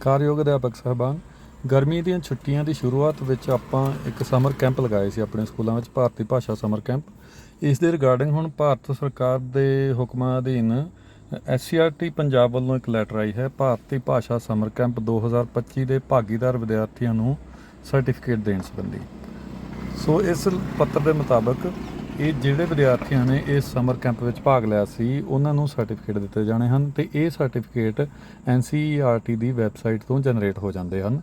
ਕਾਰਯੋਗ ਅਧਿਆਪਕ ਸਾਹਿਬਾਨ, ਗਰਮੀ ਦੀਆਂ ਛੁੱਟੀਆਂ ਦੀ ਸ਼ੁਰੂਆਤ ਵਿੱਚ ਆਪਾਂ ਇੱਕ ਸਮਰ ਕੈਂਪ ਲਗਾਏ ਸੀ ਆਪਣੇ ਸਕੂਲਾਂ ਵਿੱਚ, ਭਾਰਤੀ ਭਾਸ਼ਾ ਸਮਰ ਕੈਂਪ। ਇਸ ਦੇ ਰਿਗਾਰਡਿੰਗ ਹੁਣ ਭਾਰਤ ਸਰਕਾਰ ਦੇ ਹੁਕਮਾਂ ਅਧੀਨ ਐਸਸੀਆਰਟੀ ਪੰਜਾਬ ਵੱਲੋਂ ਇੱਕ ਲੈਟਰ ਆਈ ਹੈ, ਭਾਰਤੀ ਭਾਸ਼ਾ ਸਮਰ ਕੈਂਪ 2025 ਦੇ ਭਾਗੀਦਾਰ ਵਿਦਿਆਰਥੀਆਂ ਨੂੰ ਸਰਟੀਫਿਕੇਟ ਦੇਣ ਸੰਬੰਧੀ। ਸੋ ਇਸ ਪੱਤਰ ਦੇ ਮੁਤਾਬਕ ਇਹ ਜਿਹੜੇ ਵਿਦਿਆਰਥੀਆਂ ਨੇ ਇਸ ਸਮਰ ਕੈਂਪ ਵਿੱਚ ਭਾਗ ਲਿਆ ਸੀ, ਉਹਨਾਂ ਨੂੰ ਸਰਟੀਫਿਕੇਟ ਦਿੱਤੇ ਜਾਣੇ ਹਨ ਤੇ ਇਹ ਸਰਟੀਫਿਕੇਟ NCERT ਦੀ ਵੈਬਸਾਈਟ ਤੋਂ ਜਨਰੇਟ ਹੋ ਜਾਂਦੇ ਹਨ।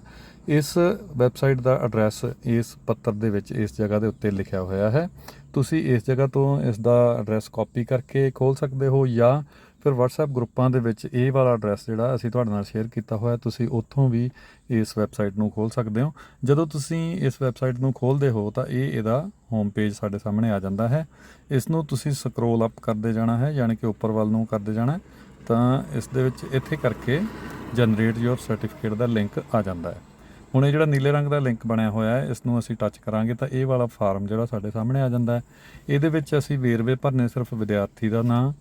ਇਸ ਵੈਬਸਾਈਟ ਦਾ ਐਡਰੈਸ ਇਸ ਪੱਤਰ ਦੇ ਵਿੱਚ ਇਸ ਜਗ੍ਹਾ ਦੇ ਉੱਤੇ ਲਿਖਿਆ ਹੋਇਆ ਹੈ। ਤੁਸੀਂ ਇਸ ਜਗ੍ਹਾ ਤੋਂ ਇਸ ਦਾ ਐਡਰੈਸ ਕਾਪੀ ਕਰਕੇ ਖੋਲ ਸਕਦੇ ਹੋ ਜਾਂ ਫਿਰ WhatsApp ਗਰੁੱਪਾਂ ਦੇ ਵਿੱਚ ਇਹ ਵਾਲਾ ਐਡਰੈਸ ਜਿਹੜਾ ਅਸੀਂ ਤੁਹਾਡੇ ਨਾਲ ਸ਼ੇਅਰ ਕੀਤਾ ਹੋਇਆ, ਤੁਸੀਂ ਉੱਥੋਂ ਵੀ ਇਸ ਵੈਬਸਾਈਟ ਨੂੰ ਖੋਲ ਸਕਦੇ ਹੋ। ਜਦੋਂ ਤੁਸੀਂ ਇਸ ਵੈਬਸਾਈਟ ਨੂੰ ਖੋਲਦੇ ਹੋ, ਤਾਂ ਇਹ ਇਹਦਾ ਹੋਮ ਪੇਜ ਸਾਡੇ ਸਾਹਮਣੇ ਆ ਜਾਂਦਾ ਹੈ। ਇਸ ਨੂੰ ਤੁਸੀਂ ਸਕਰੋਲ ਅਪ ਕਰਦੇ ਜਾਣਾ ਹੈ, ਯਾਨੀ ਕਿ ਉੱਪਰ ਵੱਲ ਨੂੰ ਕਰਦੇ ਜਾਣਾ ਤਾਂ ਇਸ ਦੇ ਵਿੱਚ ਇੱਥੇ ਕਰਕੇ ਜਨਰੇਟ ਯੋਰ ਸਰਟੀਫਿਕੇਟ ਦਾ ਲਿੰਕ ਆ ਜਾਂਦਾ ਹੈ। ਹੁਣ ਇਹ ਜਿਹੜਾ ਨੀਲੇ ਰੰਗ ਦਾ ਲਿੰਕ ਬਣਿਆ ਹੋਇਆ ਹੈ ਇਸ ਨੂੰ ਅਸੀਂ ਟੱਚ ਕਰਾਂਗੇ ਤਾਂ ਇਹ ਵਾਲਾ ਫਾਰਮ ਜਿਹੜਾ ਸਾਡੇ ਸਾਹਮਣੇ ਆ ਜਾਂਦਾ ਹੈ। ਇਹਦੇ ਵਿੱਚ ਅਸੀਂ ਵੇਰਵੇ ਭਰਨੇ ਸਿਰਫ ਵਿਦਿਆਰਥੀ ਦਾ ਨਾਂ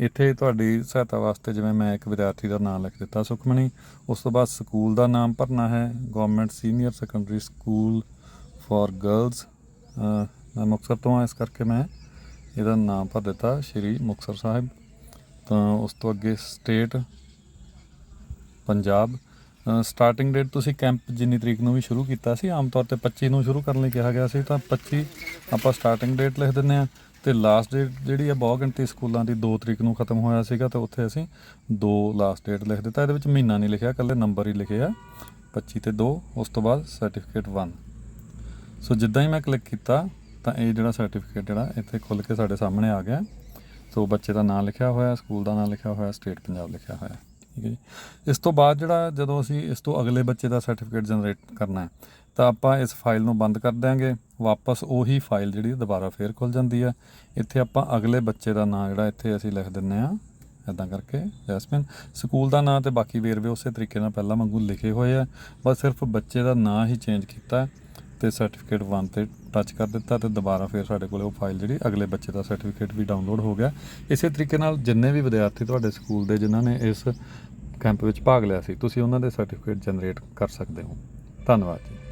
ਇੱਥੇ ਤੁਹਾਡੀ ਸਹਾਇਤਾ ਵਾਸਤੇ ਜਿਵੇਂ ਮੈਂ ਇੱਕ ਵਿਦਿਆਰਥੀ ਦਾ ਨਾਮ ਲਿਖ ਦਿੱਤਾ ਸੁਖਮਣੀ ਉਸ ਤੋਂ ਬਾਅਦ ਸਕੂਲ ਦਾ ਨਾਮ ਭਰਨਾ ਹੈ government senior secondary school for girls ਮੈਂ ਮੁਕਤਸਰ ਤੋਂ ਹਾਂ, ਇਸ ਕਰਕੇ ਮੈਂ ਇਹਦਾ ਨਾਮ ਭਰ ਦਿੱਤਾ ਸ਼੍ਰੀ ਮੁਕਤਸਰ ਸਾਹਿਬ। ਤਾਂ ਉਸ ਤੋਂ ਅੱਗੇ ਸਟੇਟ ਪੰਜਾਬ ਸਟਾਰਟਿੰਗ ਡੇਟ ਤੁਸੀਂ ਕੈਂਪ ਜਿੰਨੀ ਤਰੀਕ ਨੂੰ ਵੀ ਸ਼ੁਰੂ ਕੀਤਾ ਸੀ, ਆਮ ਤੌਰ ਤੇ 25 ਨੂੰ ਸ਼ੁਰੂ ਕਰਨ ਲਈ ਕਿਹਾ ਗਿਆ ਸੀ, ਤਾਂ 25 ਆਪਾਂ ਸਟਾਰਟਿੰਗ ਡੇਟ ਲਿਖ ਦਿੰਨੇ ਆ ਤੇ ਲਾਸਟ ਡੇਟ ਜਿਹੜੀ ਆ ਬਹੁ ਗਿਣਤੀ ਸਕੂਲਾਂ ਦੀ 2 ਤਰੀਕ ਨੂੰ ਖਤਮ ਹੋਇਆ ਸੀਗਾ ਤੇ ਉੱਥੇ ਅਸੀਂ 2 ਲਾਸਟ ਡੇਟ ਲਿਖ ਦਿੱਤਾ। ਇਹਦੇ ਵਿੱਚ ਮਹੀਨਾ ਨਹੀਂ ਲਿਖਿਆ, ਇਕੱਲੇ ਨੰਬਰ ਹੀ ਲਿਖੇ ਆ। 25 ਤੇ 2 ਉਸ ਤੋਂ ਬਾਅਦ ਸਰਟੀਫਿਕੇਟ 1 ਸੋ ਜਿੱਦਾਂ ਹੀ ਮੈਂ ਕਲਿੱਕ ਕੀਤਾ, ਤਾਂ ਇਹ ਜਿਹੜਾ ਸਰਟੀਫਿਕੇਟ ਜਿਹੜਾ ਇੱਥੇ ਖੁੱਲ ਕੇ ਸਾਡੇ ਸਾਹਮਣੇ ਆ ਗਿਆ। ਸੋ ਬੱਚੇ ਦਾ ਨਾਮ ਲਿਖਿਆ ਹੋਇਆ, ਸਕੂਲ ਦਾ ਨਾਮ ਲਿਖਿਆ ਹੋਇਆ ਸਟੇਟ ਪੰਜਾਬ ਲਿਖਿਆ ਹੋਇਆ। ਠੀਕ ਹੈ ਜੀ। ਇਸ ਤੋਂ ਬਾਅਦ ਜਿਹੜਾ ਜਦੋਂ ਅਸੀਂ ਇਸ ਤੋਂ ਅਗਲੇ ਬੱਚੇ ਦਾ ਸਰਟੀਫਿਕੇਟ ਜਨਰੇਟ ਕਰਨਾ ਹੈ, ਤਾਂ ਆਪਾਂ ਇਸ ਫਾਈਲ ਨੂੰ ਬੰਦ ਕਰ ਦਿਆਂਗੇ, ਵਾਪਸ ਉਹੀ ਫਾਈਲ ਜਿਹੜੀ ਦੁਬਾਰਾ ਫੇਰ ਖੁੱਲ ਜਾਂਦੀ ਹੈ। ਇੱਥੇ ਆਪਾਂ ਅਗਲੇ ਬੱਚੇ ਦਾ ਨਾਮ ਜਿਹੜਾ ਇੱਥੇ ਅਸੀਂ ਲਿਖ ਦਿੰਨੇ ਆ ਇਦਾਂ ਕਰਕੇ ਜੈਸਮਿਨ। ਸਕੂਲ ਦਾ ਨਾਮ ਤੇ ਬਾਕੀ ਵੇਰਵੇ ਉਸੇ ਤਰੀਕੇ ਨਾਲ ਪਹਿਲਾਂ ਵਾਂਗੂ ਲਿਖੇ ਹੋਏ ਆ, ਬਸ ਸਿਰਫ ਬੱਚੇ ਦਾ ਨਾਮ ਹੀ ਚੇਂਜ ਕੀਤਾ ਹੈ ਤੇ ਸਰਟੀਫਿਕੇਟ 1 ਤੇ ਟੱਚ ਕਰ ਦਿੱਤਾ ਤੇ ਦੁਬਾਰਾ ਫਿਰ ਸਾਡੇ ਕੋਲੇ ਉਹ ਫਾਈਲ ਜਿਹੜੀ ਅਗਲੇ ਬੱਚੇ ਦਾ ਸਰਟੀਫਿਕੇਟ ਵੀ ਡਾਊਨਲੋਡ ਹੋ ਗਿਆ। ਇਸੇ ਤਰੀਕੇ ਨਾਲ ਜਿੰਨੇ ਵੀ ਵਿਦਿਆਰਥੀ ਤੁਹਾਡੇ ਸਕੂਲ ਦੇ, ਜਿਨ੍ਹਾਂ ਨੇ ਇਸ ਕੈਂਪ ਵਿੱਚ ਭਾਗ ਲਿਆ ਸੀ। ਤੁਸੀਂ ਉਹਨਾਂ ਦੇ ਸਰਟੀਫਿਕੇਟ ਜਨਰੇਟ ਕਰ ਸਕਦੇ ਹੋ। ਧੰਨਵਾਦ ਜੀ।